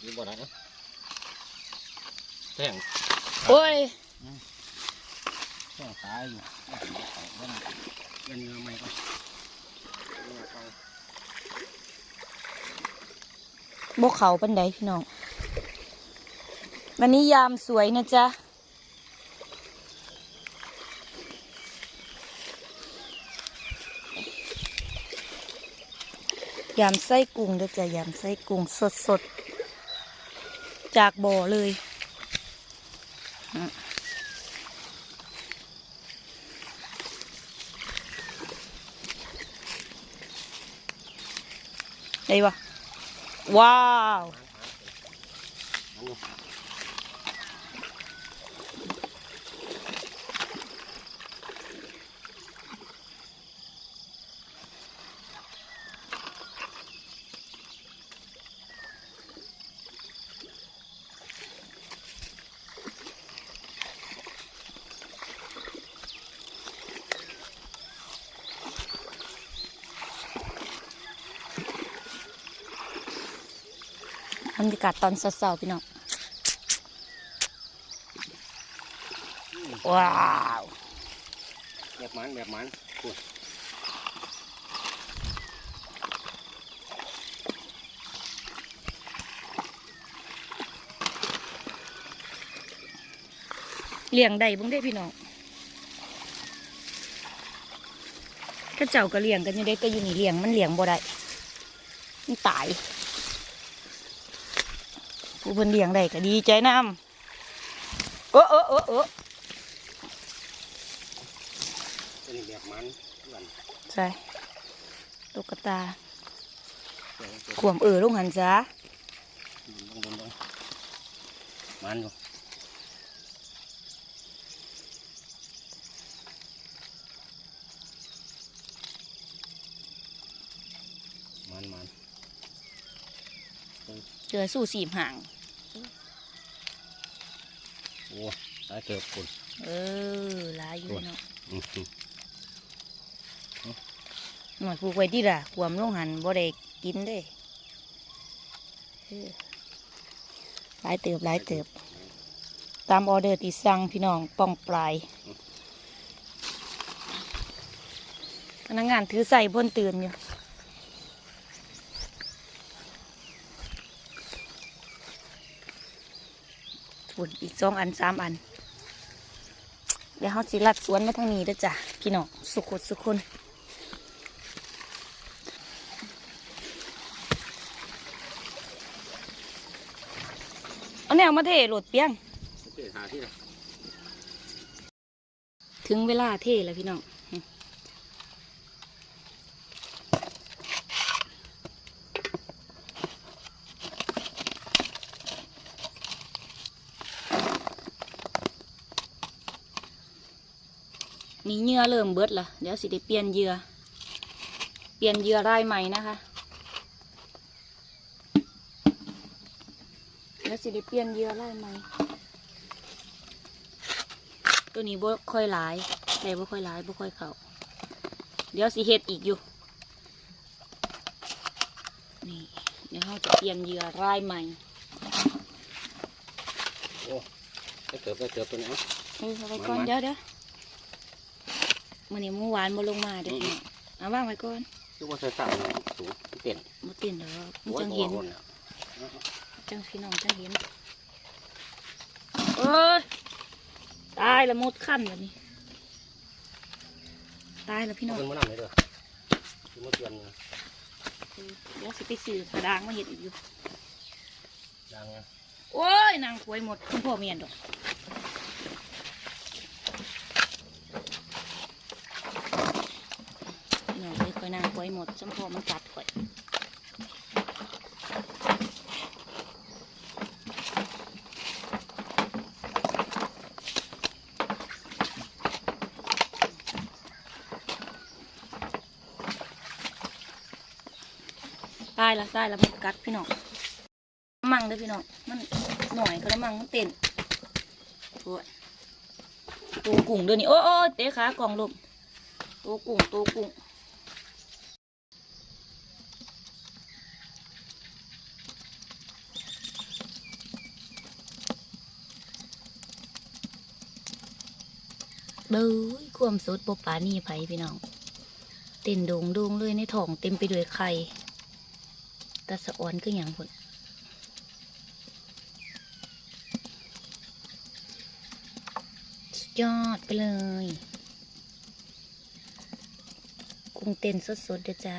อยู่บ่ได้เนาะแทงโอ้ยแทงตายอยู่เล่นเล่นเนื้อไม่ก็เนื้อเขาบกเขาปันไดพี่น้อง วันนี้ยามสวยนะจ๊ะยำไส้กุ้งเด้อจ้ะยำไส้กุ้งสดสดๆ จากบ่อเลยได้ปะว้าว บรรยากาศตอนเช้าๆพี่น้องว้าวแบบมันแบบมันพูดเลี้ยงได้บ้างได้พี่น้องถ้าเจ้าก็เลี้ยงกันอยังได้ก็อยู่นี่เลี้ยงมันเลี้ยงบ่ได้มันตาย ผู้เพิ่นเลี้ยงได้ก็ดีใจน้ำเออเออเออเออตัวนี้แบบมันเพื่อนใช่ตุ๊กตาเดี๋ยวเดี๋ยวขวมเออลงหันจ้าลงลงลงมันอยู่มันมันเจอสู้สีมห่าง โอ้ตายเกือบคุณเออหลายอยู่เนาะอืมอืมหน่อยผูกไว้ที่ล่ะขวมลงหันบ่ได้กินเด้เออหลายเติบหลายเติบ ตามออเดอร์ที่สั่งพี่น้องป้องปลายพนักงานถือใส่บนตื่นอยู่ ฝุ่นอีกสองอันสามอัน เดี๋ยวเขาสิลัดสวนมาทางนี้เด้อจ้ะพี่น้องสุขุดสุขุนเอาแนวมาเทโหลดเปียง ถึงเวลาเทแล้วพี่น้องอืม นี่เหยื่อเริ่มเบิดละเดี๋ยวสิได้เปลี่ยนเหยื่อ เปลี่ยนเหยื่อรายใหม่นะคะ เดี๋ยวสิได้เปลี่ยนเหยื่อรายใหม่ ตัวนี้บ่ค่อยหลายแต่บ่ค่อยหลายบ่ค่อยเข้าเดี๋ยวสิเฮ็ดอีกอยู่ นี่เดี๋ยวเราจะเปลี่ยนเหยื่อรายใหม่ โอ้ได้เกือบได้เกือบตัวนี้เอ้าเออเอาไว้ก่อนมามาเดี๋ยวเดี๋ยว มื้อนี้มื้อวานบ่ลงมาเด้อพี่น้องเอาวางไว้ก่อนคือว่าใส่สั่งสูงเปลี่ยนบ่เต้นดอกมันโอ้ยจังเห็นบ่อาคนแล้วจังพี่น้องจังเห็นเอ้ยตายละหมดขั้นแบบนี้ตายแล้วพี่น้เอาองขึ้นมาหน่อยเด้อคือมาเปลี่ยนนะเออเดี๋ยวสิไปซื้อกระดางมาเฮ็ดอีกอยู่ยังไงโอ้ยนางควยหมดคุณพ่อเมียนดอกน้องเลยคอยนางค วยหมดจำพอมันกัดข่อยตายละตายละมันกัดพี่น้องมั่งเด้อพี่น้องมันหน่อยก็แล้วมั่งมันเต้นโอ้ยตัวกุ้งเด้อนี่โอ้โอ้ยเตะขากล่องลมตัวกุ้งตัวกุ้ง เบ้ยความสดบปานี่ไผพี่น้องเต้นดงดงเลยในถ่องเต็มไปด้วยไข่ตาสะออนก็อย่างพุ่นยอดไปเลย กุ้งเต้นสดๆเด้อจ้า